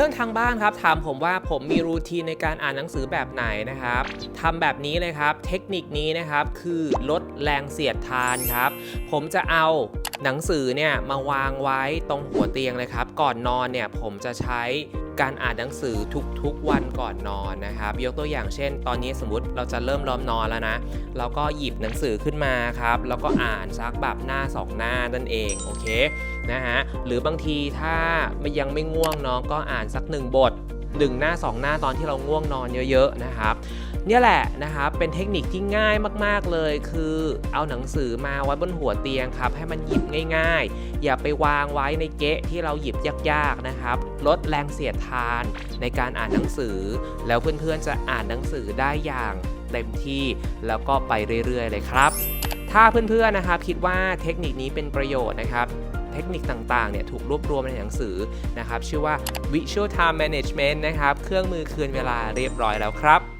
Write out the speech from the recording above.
พื่อนๆทางบ้านครับถามผมว่าผมมีรูทีนในการอ่านหนังสือแบบไหนนะครับทำแบบนี้เลยครับ เทคนิคนี้นะครับคือลดแรงเสียดทานครับ ผมจะเอาหนังสือเนี่ยมาวางไว้ตรงหัวเตียงเลยครับ ก่อนนอนเนี่ยผมจะใช้ การอ่านหนังสือทุกๆวันก่อนนอนนะครับ ยกตัวอย่างเช่น ตอนนี้สมมติเราจะเริ่มล้อมนอนแล้วนะ เราก็หยิบหนังสือขึ้นมาครับ แล้วก็อ่านสักแบบหน้าสองหน้านั่นเองโอเคนะฮะหรือบางทีถ้ามันยังไม่ง่วงเนาะก็อ่านสักหนึ่งบทหนึ่งหน้าสองหน้าตอนที่เราง่วงนอนเยอะๆนะครับ เนี่ยแหละนะครับเป็นเทคนิคที่ง่ายมากๆเลย คือเอาหนังสือมาไว้บนหัวเตียงครับ ให้มันหยิบง่าย ๆ อย่าไปวางไว้ในเกะที่เราหยิบยากๆนะครับ ลดแรงเสียดทานในการอ่านหนังสือ แล้วเพื่อนๆจะอ่านหนังสือได้อย่างเต็มที่แล้วก็ไปเรื่อยๆ เลยครับ ถ้าเพื่อนๆนะครับคิดว่าเทคนิคนี้เป็นประโยชน์นะครับเทคนิคต่างๆ เนี่ยถูกรวบรวมในหนังสือนะครับ ชื่อว่า Visual Time Management นะครับ เครื่องมือคืนเวลาเรียบร้อยแล้วครับ